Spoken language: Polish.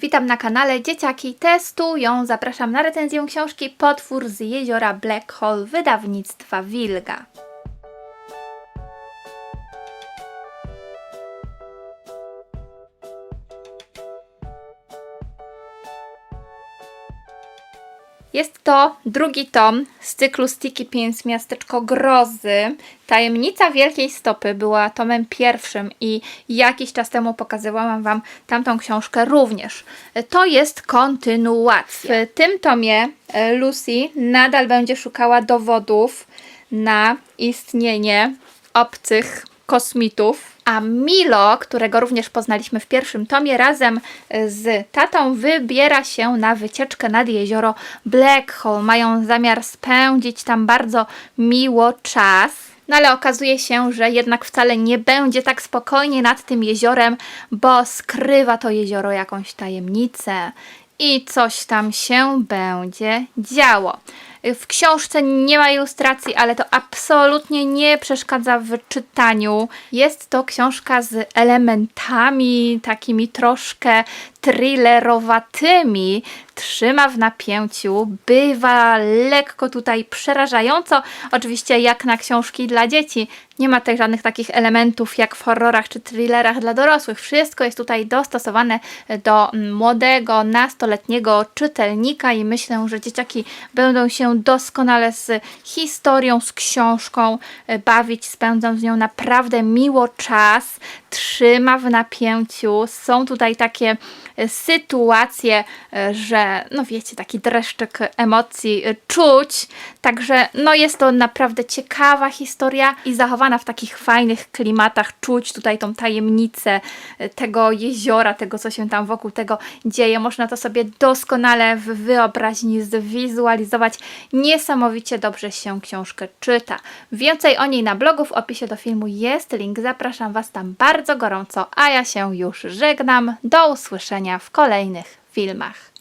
Witam na kanale Dzieciaki Testują. Zapraszam na recenzję książki Potwór z jeziora Black Hole wydawnictwa Wilga. Jest to drugi tom z cyklu Sticky Pins Miasteczko Grozy. Tajemnica Wielkiej Stopy była tomem pierwszym i jakiś czas temu pokazywałam Wam tamtą książkę również. To jest kontynuacja. W tym tomie e, Lucy nadal będzie szukała dowodów na istnienie obcych kosmitów. A Milo, którego również poznaliśmy w pierwszym tomie, razem z tatą wybiera się na wycieczkę nad jezioro Black Hole. Mają zamiar spędzić tam bardzo miło czas. No ale okazuje się, że jednak wcale nie będzie tak spokojnie nad tym jeziorem, bo skrywa to jezioro jakąś tajemnicę i coś tam się będzie działo. W książce nie ma ilustracji, ale to absolutnie nie przeszkadza w czytaniu. Jest to książka z elementami takimi troszkę thrillerowatymi. Trzyma w napięciu, bywa lekko tutaj przerażająco. Oczywiście jak na książki dla dzieci. Nie ma też żadnych takich elementów jak w horrorach czy thrillerach dla dorosłych. Wszystko jest tutaj dostosowane do młodego, nastoletniego czytelnika i myślę, że dzieciaki będą się doskonale z historią, z książką e, bawić, spędzą z nią naprawdę miło czas. Trzyma w napięciu. Są tutaj takie e, sytuacje, e, że no wiecie, taki dreszczyk emocji e, czuć. Także no jest to naprawdę ciekawa historia i zachowana w takich fajnych klimatach. Czuć tutaj tą tajemnicę tego jeziora, tego co się tam wokół tego dzieje. Można to sobie doskonale w wyobraźni zwizualizować. Niesamowicie dobrze się książkę czyta. Więcej o niej na blogu w opisie do filmu jest link. Zapraszam Was tam bardzo gorąco, a ja się już żegnam. Do usłyszenia w kolejnych filmach.